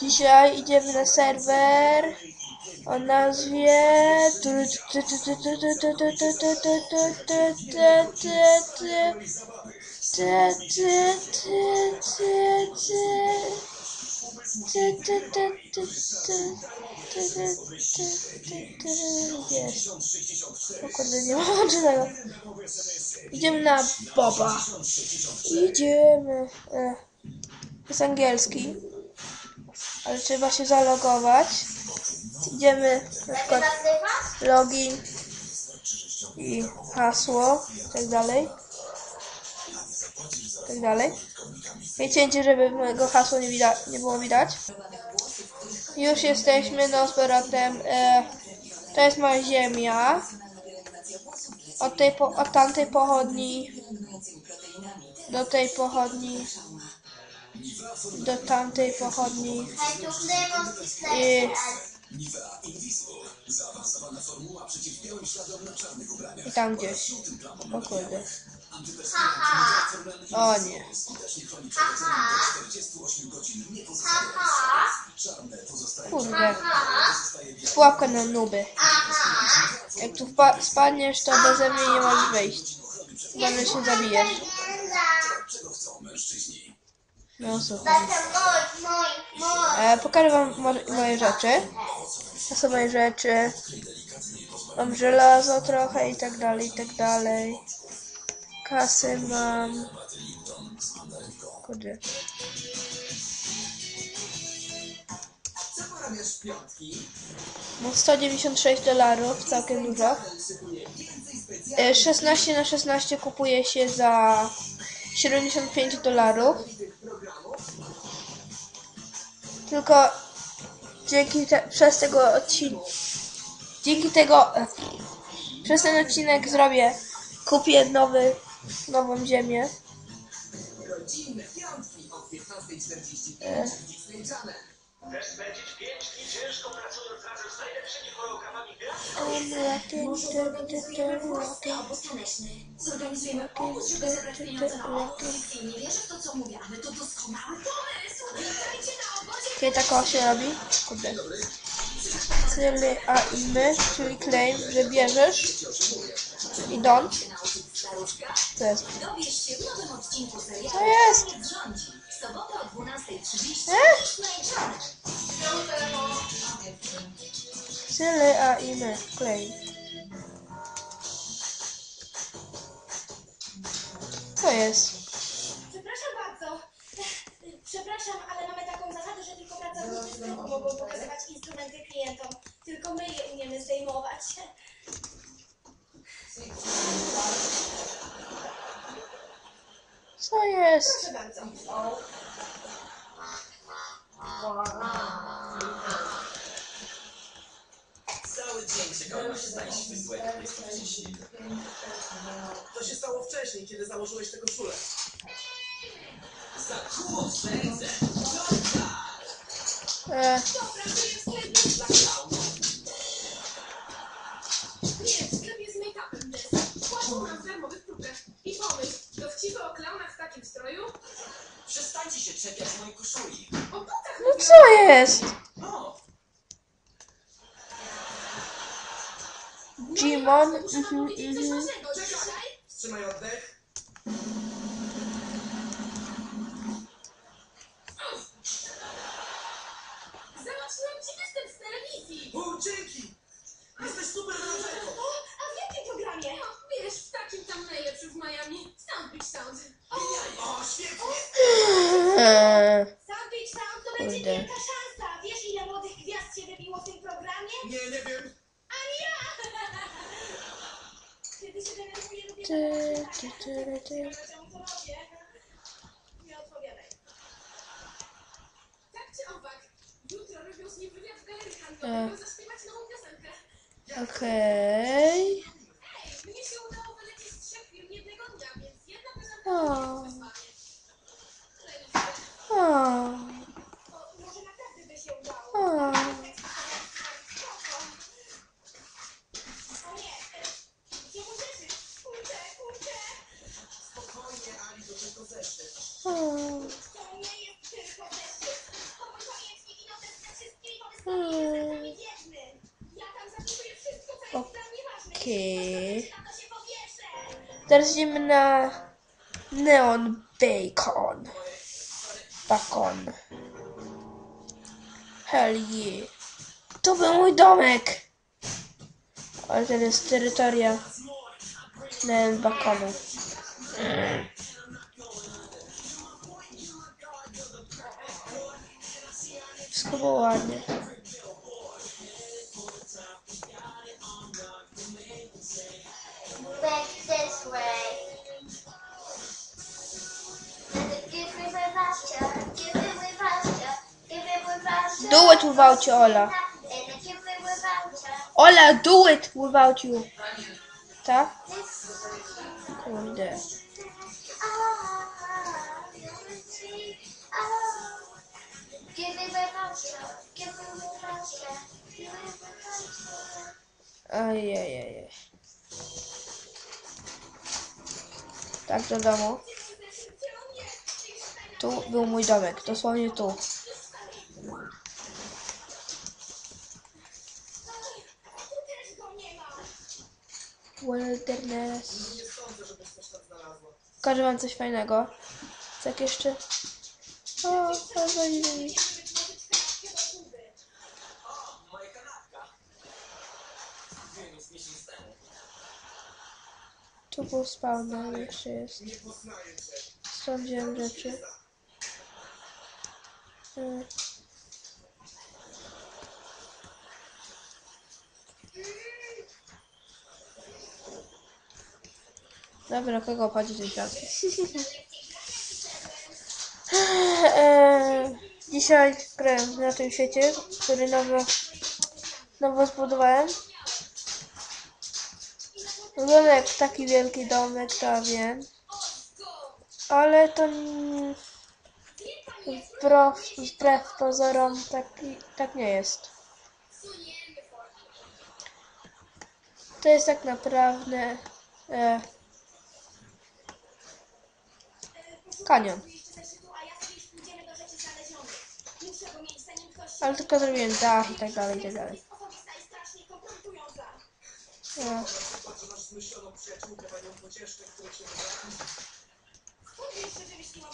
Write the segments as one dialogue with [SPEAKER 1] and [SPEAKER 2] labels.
[SPEAKER 1] Dzisiaj idziemy na serwer o nazwie Jest. O kurde, nie mam. Idziemy na Boba. Idziemy. E, jest angielski. Ale trzeba się zalogować. Idziemy na przykład login i hasło i tak dalej. I tak dalej. Wiecie, żeby mojego hasła nie, nie było widać. Już jesteśmy no z powrotem. E, to jest moja ziemia. Od, tej po, od tamtej pochodni do tej pochodni do tamtej pochodni i, i tam gdzieś. O kurde. O nie. Kurde. Pułapka na nuby. Jak tu spadniesz, to beze mnie nie możesz wyjść. Chyba się zabijesz. No słuchaj. E, pokażę wam moje rzeczy. To są moje rzeczy. Mam żelazo trochę i tak dalej, i tak dalej. Kasy mam. Kurde. Mam 196 dolarów, całkiem dużo. E, 16 na 16 kupuje się za 75 dolarów. Tylko dzięki te, przez tego odcinka dzięki tego e, przez ten odcinek zrobię kupię nowy nową ziemię. E,
[SPEAKER 2] Chcesz spędzić pięć dni ciężko pracując razem z najlepszymi choreografami
[SPEAKER 3] taneczny. Zorganizujemy obóz, żeby zebrać pieniądze na obóz. Nie wierzę w to, co mówię, ale to doskonały pomysł. Witajcie na obozie.
[SPEAKER 1] Kiedy tak się robi? Kurde. Cyle a i my, czyli claim, że bierzesz i don't. To jest.
[SPEAKER 3] Dowiesz się w nowym odcinku serialu
[SPEAKER 1] To jest.
[SPEAKER 3] Sobotę o 12.30
[SPEAKER 1] E? Cyle a i my, claim. Co jest?
[SPEAKER 4] Przepraszam bardzo. Przepraszam, ale mamy taką zasadę, że tylko pracownicy mogą pokazywać instrumenty klientom. Tylko my je umiemy zdejmować.
[SPEAKER 1] Co jest?
[SPEAKER 5] Cały dzień czekałem, aż wcześniej.
[SPEAKER 6] To się stało wcześniej, kiedy założyłeś tę koszulę.
[SPEAKER 5] Za serce!
[SPEAKER 1] E,
[SPEAKER 4] Nie,
[SPEAKER 1] co jest?
[SPEAKER 5] No,
[SPEAKER 1] Jimon. Mhm,
[SPEAKER 4] coś
[SPEAKER 1] mhm.
[SPEAKER 6] oddech.
[SPEAKER 4] ci występ z telewizji
[SPEAKER 6] dzięki! Jesteś super menadżerką.
[SPEAKER 4] O, a w jakim programie? Wiesz, w takim tam najlepszym w Miami. Sound Beach Sound.
[SPEAKER 6] O, świetnie!
[SPEAKER 1] E,
[SPEAKER 4] Sound Beach Sound to będzie
[SPEAKER 1] Kurde.
[SPEAKER 4] wielka szansa. Wiesz, ile młodych gwiazd się wybiło w tym programie?
[SPEAKER 6] Nie, nie wiem.
[SPEAKER 4] Ani ja! Kiedy się denerwuję, lubię
[SPEAKER 1] ty,
[SPEAKER 4] zadawać
[SPEAKER 1] ty,
[SPEAKER 4] pytania.
[SPEAKER 1] ty, ty.
[SPEAKER 4] Ciekawe, czemu to robię. Nie odpowiadaj. Tak czy owak, jutro robią z nim wywiad w galerii handlowej, by zaśpiewać nową piosenkę.
[SPEAKER 1] Okej.
[SPEAKER 4] Ej, mnie się udało wylecieć z trzech firm jednego dnia, więc jedna piosenka
[SPEAKER 1] O. o. Teraz idziemy na Neon Bacon. Bacon. Hell yeah. To był mój domek. Ale to jest terytoria Neon Baconu. Wszystko było ładnie. Do it without you, Ola. Ola, do it without you. Tak? Kurde. Ajajaj. Tak do domu. Tu był mój domek, dosłownie. Tu
[SPEAKER 4] też go nie ma.
[SPEAKER 1] Wilderness. Pokażę wam coś fajnego. Jak jeszcze? O,
[SPEAKER 5] temu.
[SPEAKER 1] Tu był spawner, jeszcze jest. Sprawdziłem rzeczy. Mm. Dobra, kogo obchodzi ten świat? Eee, Dzisiaj grałem na tym świecie, który nowo, nowo zbudowałem. Wygląda jak taki wielki domek, to wiem. Ale to wbrew, wbrew pozorom tak, tak nie jest. To jest tak naprawdę e, kanion.
[SPEAKER 4] Jeszcze zeszytu, a ja sobie już pójdziemy do rzeczy znalezionych. Muszę go mieć, zanim ktoś się
[SPEAKER 1] Ale tylko zrobiłem dach i tak dalej, i tak dalej.
[SPEAKER 4] jest osobista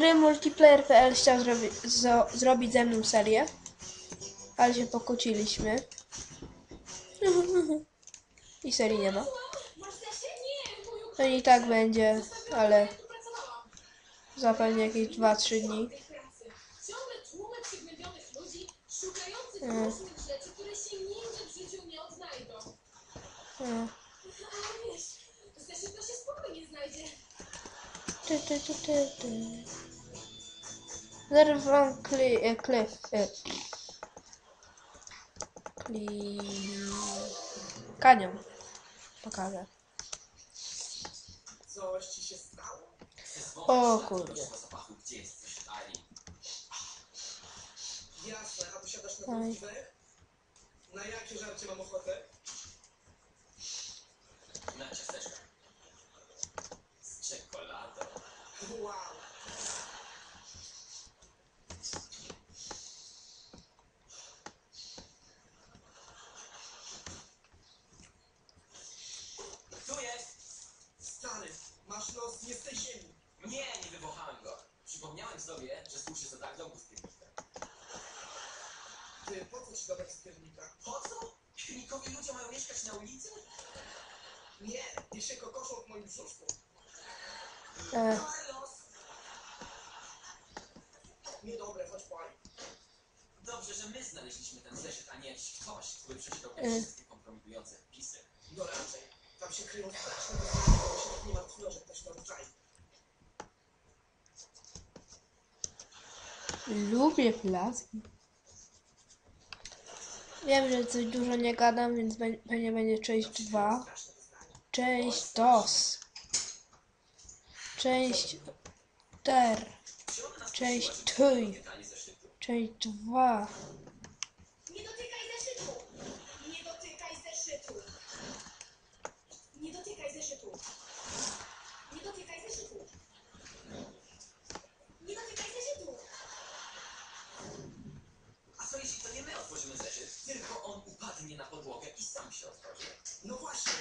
[SPEAKER 1] Gry multiplayer.pl chciał zrobi, zrobić ze mną serię, ale się pokłóciliśmy. I serii nie ma. To i tak będzie, ale
[SPEAKER 3] tu pracowałam.
[SPEAKER 1] za pewnie jakieś 2-3 dni. Mm. Mm.
[SPEAKER 3] Spokojnie znajdzie.
[SPEAKER 1] Ty, ty, ty, ty, ty. Zaraz wam kli, e, klif, e, kli, kanion pokażę.
[SPEAKER 6] Coś ci się stało?
[SPEAKER 1] O kurde.
[SPEAKER 6] Jasne, a posiadasz na wdech? Na jakie żarcie mam ochotę?
[SPEAKER 5] Na ciasteczka. Z czekoladą.
[SPEAKER 6] Wow.
[SPEAKER 5] Tu jest!
[SPEAKER 6] Stary, nie ziemi.
[SPEAKER 5] Nie, nie wywochałem go. Przypomniałem sobie, że słyszę za tak domu z piernika.
[SPEAKER 6] Ty, po co ci domek z piernika?
[SPEAKER 5] Po co? Piernikowi ludzie mają mieszkać na ulicy?
[SPEAKER 6] Nie, niech się kokoszą w moim brzuszku.
[SPEAKER 1] E,
[SPEAKER 5] Carlos!
[SPEAKER 6] Niedobre, chodź po Ali.
[SPEAKER 5] Dobrze, że my znaleźliśmy ten zeszyt, a nie ktoś, który przeczytał te
[SPEAKER 1] Mm.
[SPEAKER 5] wszystkie kompromitujące wpisy.
[SPEAKER 6] No raczej. Tam się kryją straszne rozwiązania, bo się tak nie martwiło, że ktoś tam czai.
[SPEAKER 1] lubię placki. Wiem, że coś dużo nie gadam, więc pewnie będzie część 2.
[SPEAKER 6] Straszne wyznanie.
[SPEAKER 1] Część DOS. Część TER. Część TUJ. Część 2.
[SPEAKER 4] Nie dotykaj zeszytu! Nie dotykaj zeszytu! Nie zeszytu! Nie dotykaj zeszytu! Nie dotykaj zeszytu!
[SPEAKER 5] A co jeśli to nie my otworzymy zeszyt, tylko on upadnie na podłogę i sam się otworzy?
[SPEAKER 6] No właśnie.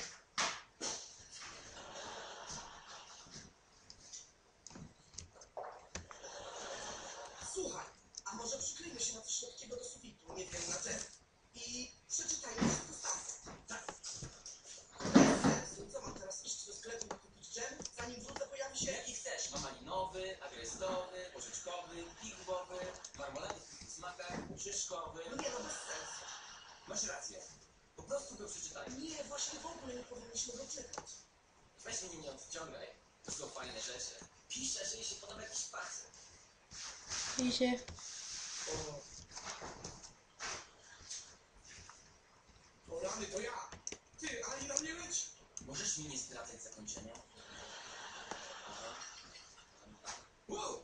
[SPEAKER 6] Słuchaj, a może przyklejmy się na coś lekkiego do sufitu, nie wiem, na ten. I przeczytajmy wszystko sam. Tak. Bez sensu. Co mam teraz iść do sklepu i kupić dżem, zanim wrócę pojawi się...
[SPEAKER 5] Jaki chcesz? Ma malinowy, agrestowy, porzeczkowy, figłowy, marmolady w smakach, szyszkowy.
[SPEAKER 6] No nie, no bez sensu.
[SPEAKER 5] Masz rację. Po prostu go przeczytaj.
[SPEAKER 6] Nie, właśnie w ogóle nie powinniśmy go czytać.
[SPEAKER 5] Weź mnie nie odciągaj. To są fajne rzeczy. Pisze, że jej się podoba jakiś facet.
[SPEAKER 1] Widzicie?
[SPEAKER 6] O. O rany, to ja. Ty, ani na mnie leci.
[SPEAKER 5] Możesz mi nie zdradzać zakończenia? Aha. Wow!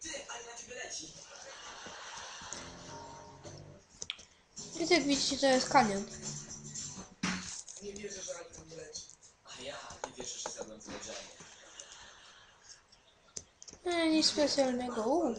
[SPEAKER 5] Ty, ale na ciebie leci.
[SPEAKER 1] Więc jak widzicie, to jest kanion.
[SPEAKER 6] Wierzę, że
[SPEAKER 5] zjadłem tyle dżemu.
[SPEAKER 1] No, nic specjalnego. Uuu.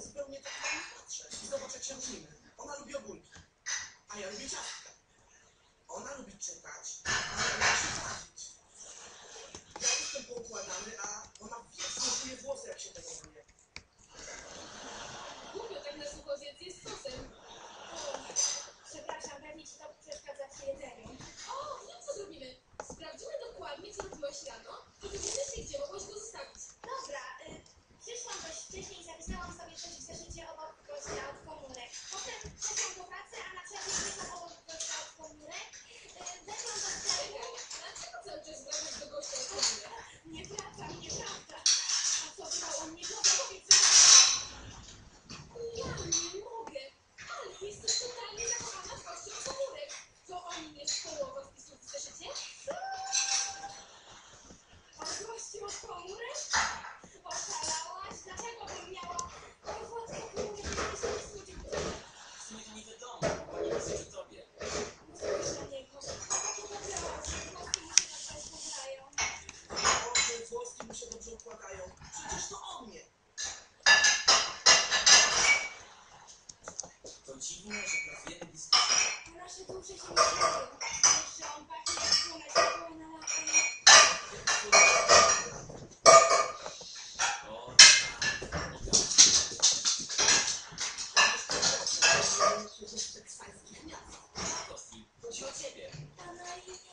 [SPEAKER 6] Thank you.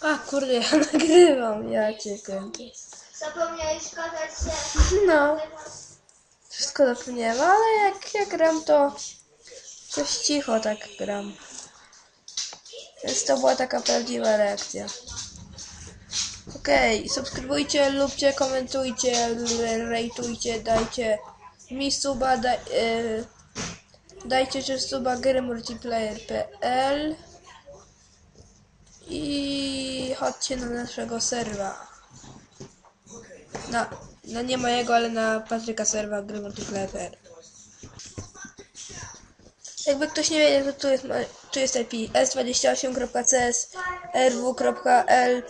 [SPEAKER 6] A
[SPEAKER 1] kurde, ja nagrywam, ja cię kręcę.
[SPEAKER 7] Zapomniałeś kazać się.
[SPEAKER 1] No, wszystko zapomniałem, ale jak ja gram, to coś cicho tak gram. Więc to była taka prawdziwa reakcja. Okej, subskrybujcie, lubcie, komentujcie, rejtujcie, dajcie mi suba, daj, e, dajcie też suba gry multiplayer.pl i chodźcie na naszego serwa. Na, nie mojego, ale na Patryka serwa gry multiplayer. Jakby ktoś nie wiedział, to tu jest, tu jest IP s28.cs rw.l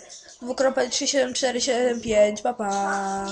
[SPEAKER 1] 2.37475 pa pa